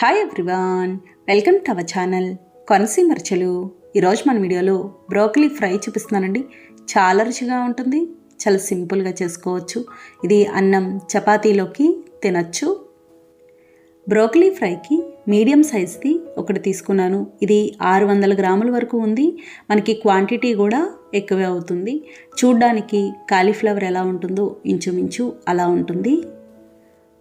Hi everyone welcome to our channel Konaseema రచలు ఈరోజు మన వీడియోలో బ్రోకలీ ఫ్రై చూపిస్తున్నానండి. చాలా రుచిగా ఉంటుంది చాలా సింపుల్గా చేసుకోవచ్చు. ఇది అన్నం చపాతీలోకి తినచ్చు. బ్రోకలీ ఫ్రైకి మీడియం సైజ్ది ఒకటి తీసుకున్నాను. ఇది ఆరు వందల గ్రాముల వరకు ఉంది. మనకి క్వాంటిటీ కూడా ఎక్కువే అవుతుంది. చూడ్డానికి కాలీఫ్లవర్ ఎలా ఉంటుందో ఇంచుమించు అలా ఉంటుంది.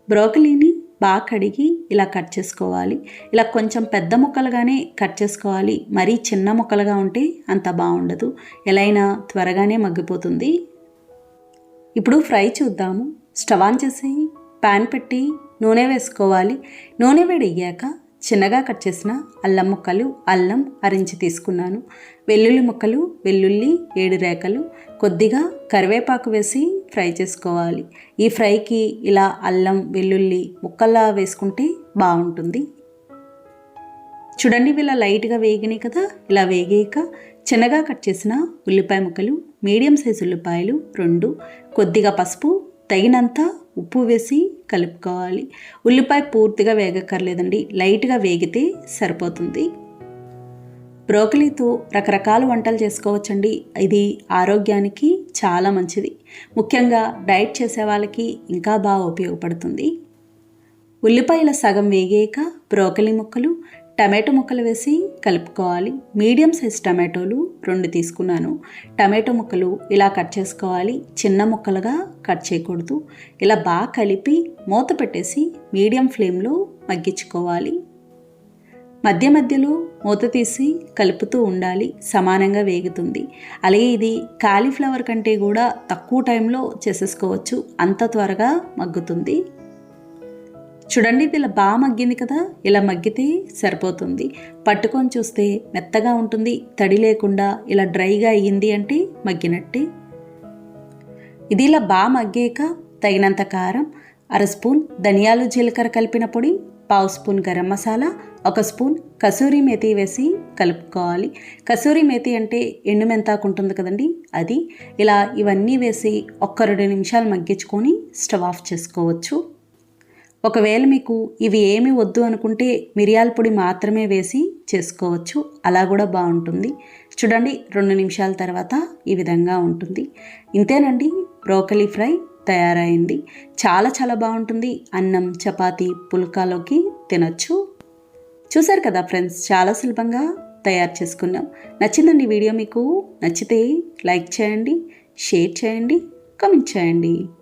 బ్రోకలీని బాగా కడిగి ఇలా కట్ చేసుకోవాలి. ఇలా కొంచెం పెద్ద ముక్కలుగానే కట్ చేసుకోవాలి. మరీ చిన్న ముక్కలుగా ఉంటే అంత బాగుండదు. ఎలా అయినా త్వరగానే మగ్గిపోతుంది. ఇప్పుడు ఫ్రై చూద్దాము. స్టవ్ ఆన్ చేసి ప్యాన్ పెట్టి నూనె వేసుకోవాలి. నూనె వేడయ్యాక చిన్నగా కట్ చేసిన అల్లం ముక్కలు అల్లం అరించి తీసుకున్నాను. వెల్లుల్లి ముక్కలు వెల్లుల్లి ఏడు రేఖలు కొద్దిగా కరివేపాకు వేసి ఫ్రై చేసుకోవాలి. ఈ ఫ్రైకి ఇలా అల్లం వెల్లుల్లి ముక్కల్లా వేసుకుంటే బాగుంటుంది. చూడండి ఇలా లైట్గా వేగినాయి కదా? ఇలా వేగాక చిన్నగా కట్ చేసిన ఉల్లిపాయ ముక్కలు మీడియం సైజు ఉల్లిపాయలు రెండు కొద్దిగా పసుపు తగినంత ఉప్పు వేసి కలుపుకోవాలి. ఉల్లిపాయ పూర్తిగా వేగక్కర్లేదండి లైట్గా వేగితే సరిపోతుంది. బ్రోకలీతో రకరకాల వంటలు చేసుకోవచ్చండి. ఇది ఆరోగ్యానికి చాలా మంచిది. ముఖ్యంగా డైట్ చేసే వాళ్ళకి ఇంకా బాగా ఉపయోగపడుతుంది. ఉల్లిపాయల సగం వేగాక బ్రోకలి ముక్కలు టమాటో ముక్కలు వేసి కలుపుకోవాలి. మీడియం సైజ్ టమాటోలు రెండు తీసుకున్నాను. టమాటో ముక్కలు ఇలా కట్ చేసుకోవాలి. చిన్న ముక్కలుగా కట్ చేయకూడదు. ఇలా బాగా కలిపి మూత పెట్టేసి మీడియం ఫ్లేమ్లో మగ్గించుకోవాలి. మధ్య మధ్యలో మూత తీసి కలుపుతూ ఉండాలి. సమానంగా వేగుతుంది. అలాగే ఇది కాలీఫ్లవర్ కంటే కూడా తక్కువ టైంలో చేసేసుకోవచ్చు. అంత త్వరగా మగ్గుతుంది. చూడండి ఇది ఇలా బాగా మగ్గింది కదా? ఇలా మగ్గితే సరిపోతుంది. పట్టుకొని చూస్తే మెత్తగా ఉంటుంది. తడి లేకుండా ఇలా డ్రైగా అయ్యింది అంటే మగ్గినట్టే. ఇది ఇలా బాగా మగ్గాక తగినంత కారం అర స్పూన్ ధనియాలు జీలకర్ర కలిపిన పొడి పావు స్పూన్ గరం మసాలా ఒక స్పూన్ కసూరి మేతి వేసి కలుపుకోవాలి. కసూరి మేతి అంటే ఎండు మెంతాకు ఉంటుంది కదండి అది ఇలా ఇవన్నీ వేసి ఒక్క రెండు నిమిషాలు మగ్గించుకొని స్టవ్ ఆఫ్ చేసుకోవచ్చు. ఒకవేళ మీకు ఇవి ఏమి వద్దు అనుకుంటే మిరియాల పొడి మాత్రమే వేసి చేసుకోవచ్చు అలా కూడా బాగుంటుంది. చూడండి రెండు నిమిషాల తర్వాత ఈ విధంగా ఉంటుంది. ఇంతేనండి బ్రోకలీ ఫ్రై. తయారైంది. చాలా చాలా బాగుంటుంది. అన్నం చపాతీ పుల్కాలోకి తినచ్చు. చూసారు కదా ఫ్రెండ్స్ చాలా సులభంగా తయారు చేసుకున్నాం. నచ్చిందండి వీడియో మీకు నచ్చితే లైక్ చేయండి షేర్ చేయండి కామెంట్ చేయండి.